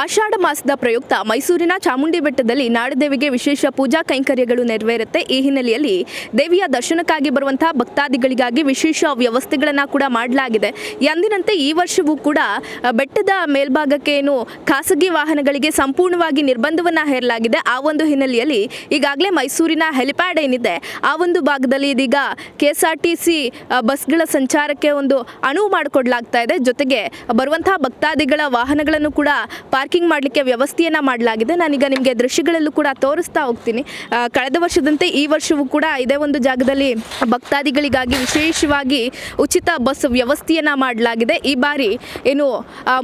ಆಷಾಢ ಮಾಸದ ಪ್ರಯುಕ್ತ ಮೈಸೂರಿನ ಚಾಮುಂಡಿ ಬೆಟ್ಟದಲ್ಲಿ ನಾಡದೇವಿಗೆ ವಿಶೇಷ ಪೂಜಾ ಕೈಂಕರ್ಯಗಳು ನೆರವೇರುತ್ತೆ. ಈ ಹಿನ್ನೆಲೆಯಲ್ಲಿ ದೇವಿಯ ದರ್ಶನಕ್ಕಾಗಿ ಬರುವಂತಹ ಭಕ್ತಾದಿಗಳಿಗಾಗಿ ವಿಶೇಷ ವ್ಯವಸ್ಥೆಗಳನ್ನು ಕೂಡ ಮಾಡಲಾಗಿದೆ. ಎಂದಿನಂತೆ ಈ ವರ್ಷವೂ ಕೂಡ ಬೆಟ್ಟದ ಮೇಲ್ಭಾಗಕ್ಕೆ ಏನು ಖಾಸಗಿ ವಾಹನಗಳಿಗೆ ಸಂಪೂರ್ಣವಾಗಿ ನಿರ್ಬಂಧವನ್ನು ಹೇರಲಾಗಿದೆ. ಆ ಒಂದು ಹಿನ್ನೆಲೆಯಲ್ಲಿ ಈಗಾಗಲೇ ಮೈಸೂರಿನ ಹೆಲಿಪ್ಯಾಡ್ ಏನಿದೆ, ಆ ಒಂದು ಭಾಗದಲ್ಲಿ ಇದೀಗ K S R T C ಬಸ್ಗಳ ಸಂಚಾರಕ್ಕೆ ಒಂದು ಅನುವು ಮಾಡಿಕೊಡ್ಲಾಗ್ತಾ ಇದೆ. ಜೊತೆಗೆ ಬರುವಂತಹ ಭಕ್ತಾದಿಗಳ ವಾಹನಗಳನ್ನು ಕೂಡ ಪಾರ್ಕಿಂಗ್ ಮಾಡಲಿಕ್ಕೆ ವ್ಯವಸ್ಥೆಯನ್ನು ಮಾಡಲಾಗಿದೆ. ನಾನೀಗ ನಿಮಗೆ ದೃಶ್ಯಗಳಲ್ಲೂ ಕೂಡ ತೋರಿಸ್ತಾ ಹೋಗ್ತೀನಿ. ಕಳೆದ ವರ್ಷದಂತೆ ಈ ವರ್ಷವೂ ಕೂಡ ಇದೇ ಒಂದು ಜಾಗದಲ್ಲಿ ಭಕ್ತಾದಿಗಳಿಗಾಗಿ ವಿಶೇಷವಾಗಿ ಉಚಿತ ಬಸ್ ವ್ಯವಸ್ಥೆಯನ್ನು ಮಾಡಲಾಗಿದೆ. ಈ ಬಾರಿ ಏನು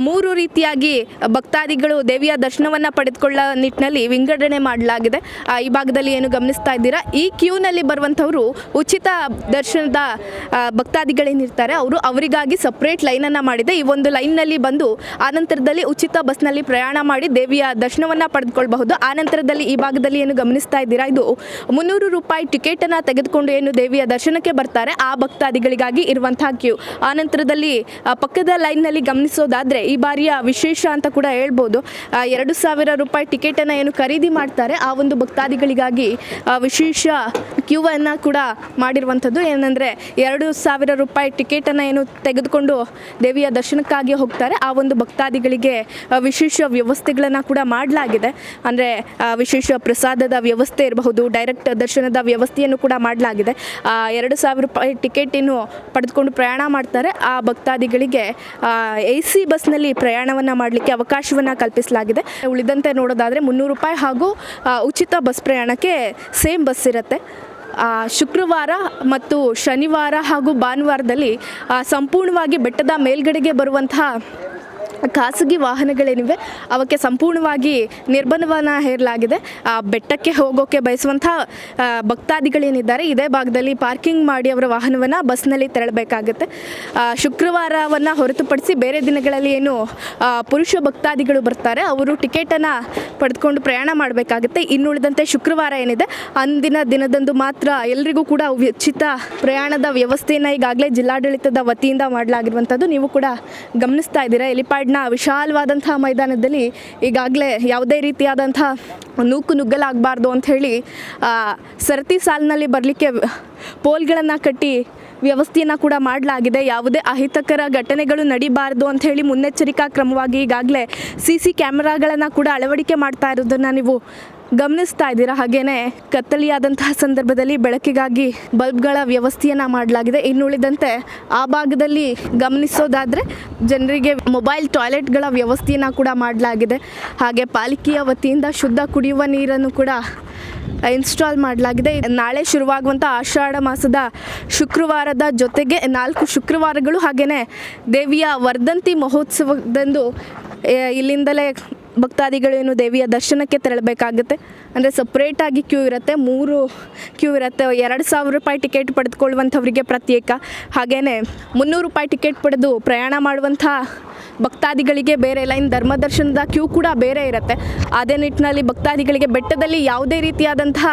ಮೂರು ರೀತಿಯಾಗಿ ಭಕ್ತಾದಿಗಳು ದೇವಿಯ ದರ್ಶನವನ್ನು ಪಡೆದುಕೊಳ್ಳೋ ನಿಟ್ಟಿನಲ್ಲಿ ವಿಂಗಡಣೆ ಮಾಡಲಾಗಿದೆ. ಈ ಭಾಗದಲ್ಲಿ ಏನು ಗಮನಿಸ್ತಾ ಇದ್ದೀರಾ? ಈ ಕ್ಯೂನಲ್ಲಿ ಬರುವಂಥವರು ಉಚಿತ ದರ್ಶನದ ಭಕ್ತಾದಿಗಳೇನಿರ್ತಾರೆ ಅವರು ಅವರಿಗಾಗಿ ಸಪ್ರೇಟ್ ಲೈನನ್ನು ಮಾಡಿದೆ. ಈ ಒಂದು ಲೈನ್ನಲ್ಲಿ ಬಂದು ಆನಂತರದಲ್ಲಿ ಉಚಿತ ಬಸ್ನಲ್ಲಿ ಪ್ರಯಾಣ ಮಾಡಿ ದೇವಿಯ ದರ್ಶನವನ್ನು ಪಡೆದುಕೊಳ್ಬಹುದು. ಆನಂತರದಲ್ಲಿ ಈ ಭಾಗದಲ್ಲಿ ಏನು ಗಮನಿಸ್ತಾ ಇದ್ದೀರಾ? ಇದು ಮುನ್ನೂರು ರೂಪಾಯಿ ಟಿಕೆಟನ್ನು ತೆಗೆದುಕೊಂಡು ಏನು ದೇವಿಯ ದರ್ಶನಕ್ಕೆ ಬರ್ತಾರೆ. ಆ ಭಕ್ತಾದಿಗಳಿಗಾಗಿ ಇರುವಂತಹ ಕ್ಯೂ. ಆನಂತರದಲ್ಲಿ ನಂತರದಲ್ಲಿ ಪಕ್ಕದ ಲೈನ್ನಲ್ಲಿ ಗಮನಿಸೋದಾದರೆ ಈ ಬಾರಿಯ ವಿಶೇಷ ಅಂತ ಕೂಡ ಹೇಳ್ಬೋದು. ಆ, ಎರಡು ಸಾವಿರ ರೂಪಾಯಿ ಟಿಕೆಟನ್ನು ಏನು ಖರೀದಿ ಮಾಡ್ತಾರೆ. ಆ ಒಂದು ಭಕ್ತಾದಿಗಳಿಗಾಗಿ ವಿಶೇಷ ಕ್ಯೂ ಅನ್ನು ಕೂಡ ಮಾಡಿರುವಂಥದ್ದು. ಏನಂದರೆ ಎರಡು ಸಾವಿರ ರೂಪಾಯಿ ಟಿಕೆಟನ್ನು ಏನು ತೆಗೆದುಕೊಂಡು ದೇವಿಯ ದರ್ಶನಕ್ಕಾಗಿ ಹೋಗ್ತಾರೆ. ಆ ಒಂದು ಭಕ್ತಾದಿಗಳಿಗೆ ಆ, ವಿಶೇಷ ವ್ಯವಸ್ಥೆಗಳನ್ನು ಕೂಡ ಮಾಡಲಾಗಿದೆ. ಅಂದರೆ ವಿಶೇಷ ಪ್ರಸಾದದ ವ್ಯವಸ್ಥೆ ಇರಬಹುದು ಡೈರೆಕ್ಟ್ ದರ್ಶನದ ವ್ಯವಸ್ಥೆಯನ್ನು ಕೂಡ ಮಾಡಲಾಗಿದೆ. ಎರಡು ಸಾವಿರ ರೂಪಾಯಿ ಟಿಕೆಟ್ ಏನು ಪಡೆದುಕೊಂಡು ಪ್ರಯಾಣ ಮಾಡ್ತಾರೆ. ಆ ಭಕ್ತಾದಿಗಳಿಗೆ ಎ ಸಿ ಬಸ್ನಲ್ಲಿ ಪ್ರಯಾಣವನ್ನು ಮಾಡಲಿಕ್ಕೆ ಅವಕಾಶವನ್ನು ಕಲ್ಪಿಸಲಾಗಿದೆ. ಉಳಿದಂತೆ ನೋಡೋದಾದರೆ ಮುನ್ನೂರು ರೂಪಾಯಿ ಹಾಗೂ ಉಚಿತ ಬಸ್ ಪ್ರಯಾಣಕ್ಕೆ ಸೇಮ್ ಬಸ್ ಇರುತ್ತೆ. ಶುಕ್ರವಾರ ಮತ್ತು ಶನಿವಾರ ಹಾಗೂ ಭಾನುವಾರದಲ್ಲಿ ಸಂಪೂರ್ಣವಾಗಿ ಬೆಟ್ಟದ ಮೇಲ್ಗಡೆಗೆ ಬರುವಂತಹ ಖಾಸಗಿ ವಾಹನಗಳೇನಿವೆ ಅವಕ್ಕೆ ಸಂಪೂರ್ಣವಾಗಿ ನಿರ್ಬಂಧವನ್ನು ಹೇರಲಾಗಿದೆ. ಆ, ಬೆಟ್ಟಕ್ಕೆ ಹೋಗೋಕ್ಕೆ ಬಯಸುವಂಥ ಭಕ್ತಾದಿಗಳೇನಿದ್ದಾರೆ ಇದೇ ಭಾಗದಲ್ಲಿ ಪಾರ್ಕಿಂಗ್ ಮಾಡಿ ಅವರ ವಾಹನವನ್ನು ಬಸ್ನಲ್ಲಿ ತೆರಳಬೇಕಾಗುತ್ತೆ. ಶುಕ್ರವಾರವನ್ನು ಹೊರತುಪಡಿಸಿ ಬೇರೆ ದಿನಗಳಲ್ಲಿ ಏನು ಪುರುಷ ಭಕ್ತಾದಿಗಳು ಬರ್ತಾರೆ ಅವರು ಟಿಕೆಟನ್ನು ಪಡೆದುಕೊಂಡು ಪ್ರಯಾಣ ಮಾಡಬೇಕಾಗುತ್ತೆ. ಇನ್ನುಳಿದಂತೆ ಶುಕ್ರವಾರ ಏನಿದೆ, ಅಂದಿನ ದಿನದಂದು ಮಾತ್ರ ಎಲ್ಲರಿಗೂ ಕೂಡ ಉಚಿತ ಪ್ರಯಾಣದ ವ್ಯವಸ್ಥೆಯನ್ನು ಈಗಾಗಲೇ ಜಿಲ್ಲಾಡಳಿತದ ವತಿಯಿಂದ ಮಾಡಲಾಗಿರುವಂಥದ್ದು ನೀವು ಕೂಡ ಗಮನಿಸ್ತಾ ಇದ್ದೀರಾ. ಎಲಿಪಾಡ್ನ ವಿಶಾಲವಾದಂತಹ ಮೈದಾನದಲ್ಲಿ ಈಗಾಗಲೇ ಯಾವುದೇ ರೀತಿಯಾದಂಥ ನೂಕು ನುಗ್ಗಲಾಗಬಾರ್ದು ಅಂಥೇಳಿ ಸರತಿ ಸಾಲಿನಲ್ಲಿ ಬರಲಿಕ್ಕೆ ಪೋಲ್ಗಳನ್ನು ಕಟ್ಟಿ ವ್ಯವಸ್ಥೆಯನ್ನು ಕೂಡ ಮಾಡಲಾಗಿದೆ. ಯಾವುದೇ ಅಹಿತಕರ ಘಟನೆಗಳು ನಡಿಬಾರದು ಅಂತ ಹೇಳಿ ಮುನ್ನೆಚ್ಚರಿಕಾ ಕ್ರಮವಾಗಿ ಈಗಾಗಲೇ ಸಿ ಸಿ ಕ್ಯಾಮ್ರಾಗಳನ್ನು ಕೂಡ ಅಳವಡಿಕೆ ಮಾಡ್ತಾ ಇರೋದನ್ನು ನೀವು ಗಮನಿಸ್ತಾ ಇದ್ದೀರಾ? ಹಾಗೇನೆ ಕತ್ತಲಿಯಾದಂತಹ ಸಂದರ್ಭದಲ್ಲಿ ಬೆಳಕಿಗಾಗಿ ಬಲ್ಬ್ಗಳ ವ್ಯವಸ್ಥೆಯನ್ನು ಮಾಡಲಾಗಿದೆ. ಇನ್ನುಳಿದಂತೆ ಆ ಭಾಗದಲ್ಲಿ ಗಮನಿಸೋದಾದರೆ ಜನರಿಗೆ ಮೊಬೈಲ್ ಟಾಯ್ಲೆಟ್ಗಳ ವ್ಯವಸ್ಥೆಯನ್ನು ಕೂಡ ಮಾಡಲಾಗಿದೆ. ಹಾಗೆ ಪಾಲಿಕೆಯ ವತಿಯಿಂದ ಶುದ್ಧ ಕುಡಿಯುವ ನೀರನ್ನು ಕೂಡ ಇನ್ಸ್ಟಾಲ್ ಮಾಡಲಾಗಿದೆ. ನಾಳೆ ಶುರುವಾಗುವಂಥ ಆಷಾಢ ಮಾಸದ ಶುಕ್ರವಾರದ ಜೊತೆಗೆ ನಾಲ್ಕು ಶುಕ್ರವಾರಗಳು ಹಾಗೆಯೇ ದೇವಿಯ ವರ್ಧಂತಿ ಮಹೋತ್ಸವದಂದು ಇಲ್ಲಿಂದಲೇ ಭಕ್ತಾದಿಗಳು ಏನು ದೇವಿಯ ದರ್ಶನಕ್ಕೆ ತೆರಳಬೇಕಾಗುತ್ತೆ. ಅಂದರೆ ಸಪ್ರೇಟಾಗಿ ಕ್ಯೂ ಇರುತ್ತೆ. ಮೂರು ಕ್ಯೂ ಇರುತ್ತೆ. ಎರಡು ಸಾವಿರ ರೂಪಾಯಿ ಟಿಕೆಟ್ ಪಡೆದುಕೊಳ್ಳುವಂಥವರಿಗೆ ಪ್ರತ್ಯೇಕ. ಹಾಗೆಯೇ ಮುನ್ನೂರು ರೂಪಾಯಿ ಟಿಕೆಟ್ ಪಡೆದು ಪ್ರಯಾಣ ಮಾಡುವಂಥ ಭಕ್ತಾದಿಗಳಿಗೆ ಬೇರೆ ಲೈನ್ ಧರ್ಮ ದರ್ಶನದ ಕ್ಯೂ ಕೂಡ ಬೇರೆ ಇರುತ್ತೆ. ಅದೇ ನಿಟ್ಟಿನಲ್ಲಿ ಭಕ್ತಾದಿಗಳಿಗೆ ಬೆಟ್ಟದಲ್ಲಿ ಯಾವುದೇ ರೀತಿಯಾದಂತಹ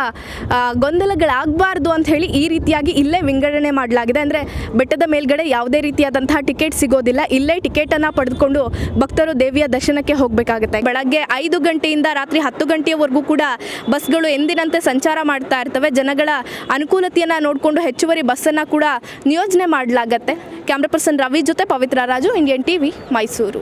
ಗೊಂದಲಗಳಾಗಬಾರ್ದು ಅಂತ ಹೇಳಿ ಈ ರೀತಿಯಾಗಿ ಇಲ್ಲೇ ವಿಂಗಡಣೆ ಮಾಡಲಾಗಿದೆ. ಅಂದರೆ ಬೆಟ್ಟದ ಮೇಲ್ಗಡೆ ಯಾವುದೇ ರೀತಿಯಾದಂತಹ ಟಿಕೆಟ್ ಸಿಗೋದಿಲ್ಲ. ಇಲ್ಲೇ ಟಿಕೆಟನ್ನು ಪಡೆದುಕೊಂಡು ಭಕ್ತರು ದೇವಿಯ ದರ್ಶನಕ್ಕೆ ಹೋಗಬೇಕಾಗುತ್ತೆ. ಬೆಳಗ್ಗೆ ಐದು ಗಂಟೆಯಿಂದ ರಾತ್ರಿ ಹತ್ತು ಗಂಟೆಯವರೆಗೂ ಕೂಡ ಬಸ್ಗಳು ಎಂದಿನಂತೆ ಸಂಚಾರ ಮಾಡ್ತಾ ಇರ್ತವೆ. ಜನಗಳ ಅನುಕೂಲತೆಯನ್ನು ನೋಡಿಕೊಂಡು ಹೆಚ್ಚುವರಿ ಬಸ್ಸನ್ನು ಕೂಡ ನಿಯೋಜನೆ ಮಾಡಲಾಗತ್ತೆ. ಕ್ಯಾಮ್ರಾ ಪರ್ಸನ್ ರವಿ ಜೊತೆ ಪವಿತ್ರ ರಾಜು ಇಂಡಿಯನ್ ಟಿವಿ ಮೈಸೂರು.